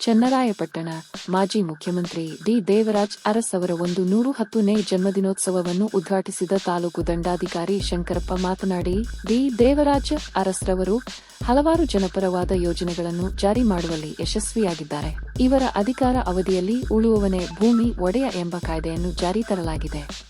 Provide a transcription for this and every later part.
ಚನ್ನರಾಯಪಟ್ಟಣ ಮಾಜಿ ಮುಖ್ಯಮಂತ್ರಿ ಡಿ ದೇವರಾಜ್ ಅರಸ್ ಅವರ ಒಂದು ನೂರು ಹತ್ತನೇ ಜನ್ಮದಿನೋತ್ಸವವನ್ನು ಉದ್ಘಾಟಿಸಿದ ತಾಲೂಕು ದಂಡಾಧಿಕಾರಿ ಶಂಕರಪ್ಪ ಮಾತನಾಡಿ, ಡಿ ದೇವರಾಜ್ ಅರಸ್ರವರು ಹಲವಾರು ಜನಪರವಾದ ಯೋಜನೆಗಳನ್ನು ಜಾರಿ ಮಾಡುವಲ್ಲಿ ಯಶಸ್ವಿಯಾಗಿದ್ದಾರೆ. ಇವರ ಅಧಿಕಾರ ಅವಧಿಯಲ್ಲಿ ಉಳುವವನೇ ಭೂಮಿ, ಒಡೆಯ ಎಂಬ ಕಾಯ್ದೆಯನ್ನು ಜಾರಿ ತರಲಾಗಿದೆ.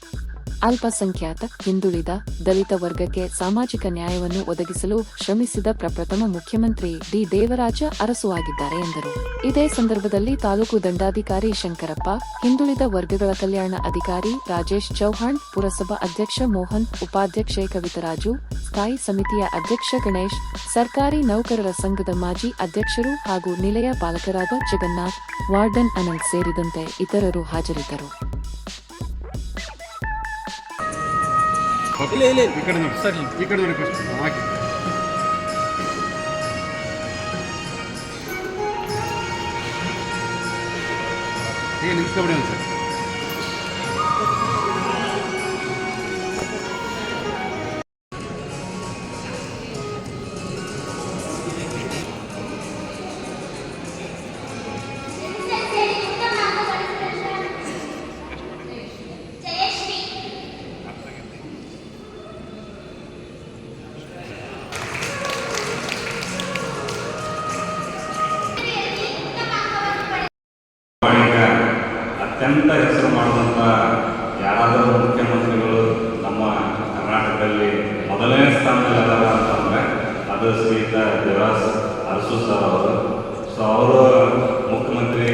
ಅಲ್ಪಸಂಖ್ಯಾತ, ಹಿಂದುಳಿದ, ದಲಿತ ವರ್ಗಕ್ಕೆ ಸಾಮಾಜಿಕ ನ್ಯಾಯವನ್ನು ಒದಗಿಸಲು ಶ್ರಮಿಸಿದ ಪ್ರಪ್ರಥಮ ಮುಖ್ಯಮಂತ್ರಿ ಡಿ. ದೇವರಾಜ ಅರಸು ಆಗಿದ್ದಾರೆ ಎಂದರು. ಇದೇ ಸಂದರ್ಭದಲ್ಲಿ ತಾಲೂಕು ದಂಡಾಧಿಕಾರಿ ಶಂಕರಪ್ಪ, ಹಿಂದುಳಿದ ವರ್ಗಗಳ ಕಲ್ಯಾಣ ಅಧಿಕಾರಿ ರಾಜೇಶ್ ಚೌಹಾಣ್, ಪುರಸಭಾ ಅಧ್ಯಕ್ಷ ಮೋಹನ್, ಉಪಾಧ್ಯಕ್ಷೆ ಕವಿತರಾಜು, ಸ್ಥಾಯಿ ಸಮಿತಿಯ ಅಧ್ಯಕ್ಷ ಗಣೇಶ್, ಸರ್ಕಾರಿ ನೌಕರರ ಸಂಘದ ಮಾಜಿ ಅಧ್ಯಕ್ಷರು ಹಾಗೂ ನಿಲಯ ಪಾಲಕರಾದ ಜಗನ್ನಾಥ್, ವಾರ್ಡನ್ ಅನಂತ್ ಸೇರಿದಂತೆ ಇತರರು ಹಾಜರಿದ್ದರು. ಇಲ್ಲ ಇಲ್ಲ ಈ ಕಡೆ ನೋಡಿ ಸರಿ ಈ ಕಡೆ ನೋಡಿ ಫಸ್ಟ್ ಹಾಕಿ ಈಗ ನಿಂತ್ಕೊಬಿಡಿ ಒಂದು ಸರ್ ಅತ್ಯಂತ ಹೆಸರು ಮಾಡಿದಂಥ ಯಾರಾದರೂ ಮುಖ್ಯಮಂತ್ರಿಗಳು ನಮ್ಮ ಕರ್ನಾಟಕದಲ್ಲಿ ಮೊದಲನೇ ಸ್ಥಾನದಲ್ಲಿ ಅದಾರ ಅಂತಂದರೆ ಅದು ಶ್ರೀಯುತ ದೇವರಾಜ್ ಅರಸು ಸರ್ ಅವರು. ಸೊ ಅವರು ಮುಖ್ಯಮಂತ್ರಿ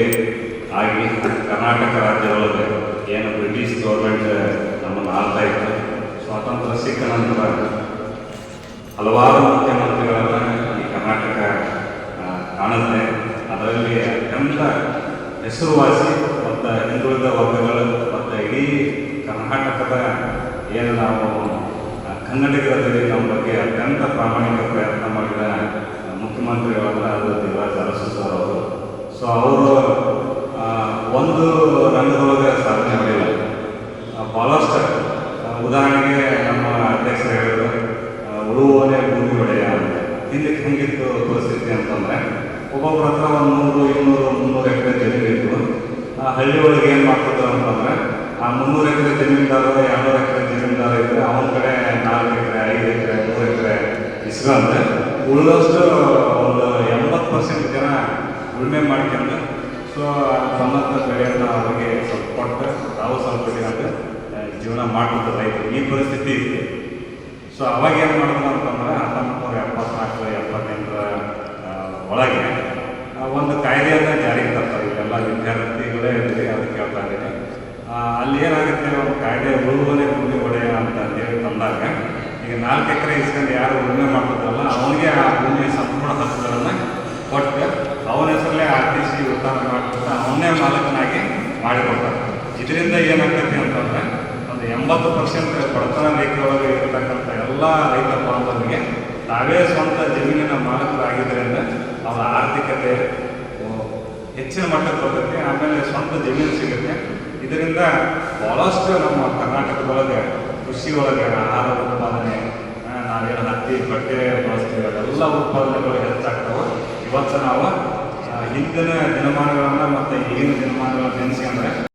ಆಗಿ ಕರ್ನಾಟಕ ರಾಜ್ಯದೊಳಗೆ ಏನು ಬ್ರಿಟಿಷ್ ಗೌರ್ಮೆಂಟ್ ನಮ್ಮನ್ನು ಆಳ್ತಾ ಇತ್ತು. ಸ್ವಾತಂತ್ರ್ಯ ಸಿಕ್ಕ ನಂತರ ಹಲವಾರು ಮುಖ್ಯಮಂತ್ರಿಗಳನ್ನು ಈ ಕರ್ನಾಟಕ ಕಾಣುತ್ತೆ. ಅದರಲ್ಲಿ ಅತ್ಯಂತ ಹೆಸರುವಾಸಿ ಮತ್ತು ಹಿಂದುಳಿದ ವರ್ಗಗಳು ಮತ್ತು ಇಡೀ ಕರ್ನಾಟಕದ ಏನು ನಾವು ಕನ್ನಡಿಗರಲ್ಲಿ ನಮ್ಮ ಬಗ್ಗೆ ಅತ್ಯಂತ ಪ್ರಾಮಾಣಿಕ ಪ್ರಯತ್ನ ಮಾಡಿದ ಮುಖ್ಯಮಂತ್ರಿಗಳನ್ನ ಅದು ದೇವರಾಜ್ ಅರಸು ಸರ್ ಅವರು. ಸೊ ಅವರು ಒಂದು ರಂಗದೊಳಗೆ ಸಾಧನೆ ಮಾಡಿಲ್ಲ. ಭಾಳಷ್ಟು ಉದಾಹರಣೆಗೆ ನಮ್ಮ ಅಧ್ಯಕ್ಷರು ಹೇಳಿದ್ರು ಉಳುವನೆ ಭೂಮಿ ಒಡೆಯ ಹಿಂದಕ್ಕೆ ಹೆಂಗಿತ್ತು ಪರಿಸ್ಥಿತಿ ಅಂತಂದರೆ ಒಬ್ಬೊಬ್ಬರ ಹತ್ರ ಒಂದು ನೂರು, ಇನ್ನೂರು ಹಳ್ಳಿ ಒಳಗೆ ಏನು ಮಾಡ್ತಿದ್ರು ಅಂತಂದ್ರೆ, ಆ ಮುನ್ನೂರು ಎಕರೆ ಜಮೀನ್ದಾರ, ಎರಡ್ನೂರು ಎಕರೆ ಜಮೀನ್ದಾರ ಇದ್ರೆ ಅವನ ಕಡೆ ನಾಲ್ಕು ಎಕರೆ, ಐದು ಎಕರೆ, ಮೂರು ಎಕರೆ ಇಸ್ಕೊಂಡ್ರೆ ಉಳಿದಷ್ಟು ಒಂದು ಎಂಬತ್ತು ಪರ್ಸೆಂಟ್ ಜನ ಉಳುಮೆ ಮಾಡ್ಕೊಂಡು, ಸೊ ಸಂಬಂಧ ಬೆಳೆಯನ್ನು ಅವರಿಗೆ ಸ್ವಲ್ಪ ಕೊಟ್ಟು ತಾವು ಸ್ವಲ್ಪ ಬೆಳೆಯೋದು ಜೀವನ ಮಾಡ್ತಿದ್ರು ರೈತರು ಈ ಪರಿಸ್ಥಿತಿ ಇದೆ. ಸೊ ಅವಾಗ ಏನು ಮಾಡಿದ್ರು ಅಂತಂದ್ರೆ ಹತ್ತೊಂಬತ್ತು ನೂರ ಎಪ್ಪತ್ನಾಲ್ಕು, ಎಪ್ಪತ್ತೆಂಟರ ಒಳಗೆ ಒಂದು ಕಾಯ್ದೆಯನ್ನು ಜಾರಿಗೆ ತರ್ತಾರೆ. ಎಲ್ಲ ವಿದ್ಯಾರ್ಥಿಗಳೇ ಇರಲಿ ಅದಕ್ಕೆ ಕೇಳ್ತಾ ಇದ್ದೀನಿ ಅಲ್ಲಿ ಏನಾಗುತ್ತೆ? ಒಂದು ಕಾಯ್ದೆ ಉಳುವನೆ ಭೂಮಿ ಒಡೆಯ ಅಂತ ಹೇಳಿ ತಂದಾಗ ಈಗ ನಾಲ್ಕು ಎಕರೆ ಇಸ್ಕೊಂಡು ಯಾರು ಉಳುಮೆ ಮಾಡ್ತಿದ್ರಲ್ಲ ಅವನಿಗೆ ಆ ಭೂಮಿಯ ಸಂಪೂರ್ಣ ಹಕ್ಕುಗಳನ್ನು ಕೊಟ್ಟು ಅವನ ಹೆಸರಲ್ಲೇ ಆರ್ ಟಿ ಸಿ ಉತ್ಥಾನ ಮಾಡಿಕೊಟ್ಟು ಅವನೇ ಮಾಲಕನಾಗಿ ಮಾಡಿಕೊಡ್ತಾರೆ. ಇದರಿಂದ ಏನಾಗ್ತೈತಿ ಅಂತಂದ್ರೆ, ಒಂದು ಎಂಬತ್ತು ಪರ್ಸೆಂಟ್ ಬಡತನ ರೇಖೆಯೊಳಗೆ ಇರತಕ್ಕಂಥ ಎಲ್ಲ ರೈತ ಬಾಂಧವರಿಗೆ ತಾವೇ ಸ್ವಂತ ಜಮೀನಿನ ಮಾಲಕರಾಗಿದ್ದರಿಂದ ಅವರ ಆರ್ಥಿಕತೆ ಹೆಚ್ಚಿನ ಮಟ್ಟಕ್ಕೆ ಬರುತ್ತೆ ಆಮೇಲೆ ಸ್ವಂತ ಜಮೀನು ಸಿಗುತ್ತೆ. ಇದರಿಂದ ಭಾಳಷ್ಟು ನಮ್ಮ ಕರ್ನಾಟಕದೊಳಗೆ ಕೃಷಿ ಒಳಗೆ ಆಹಾರ ಉತ್ಪಾದನೆ ನಾವೇನು ಹತ್ತಿ, ಬಟ್ಟೆ ಬಳಸ್ತೀವಿ, ಎಲ್ಲ ಉತ್ಪಾದನೆಗಳು ಹೆಚ್ಚಾಗ್ತವೆ. ಇವತ್ತು ನಾವು ಹಿಂದಿನ ದಿನಮಾನಗಳನ್ನು ಮತ್ತು ಈಗಿನ ದಿನಮಾನಗಳನ್ನು ನೆನೆಸ್ಕೊಂಡ್ರೆ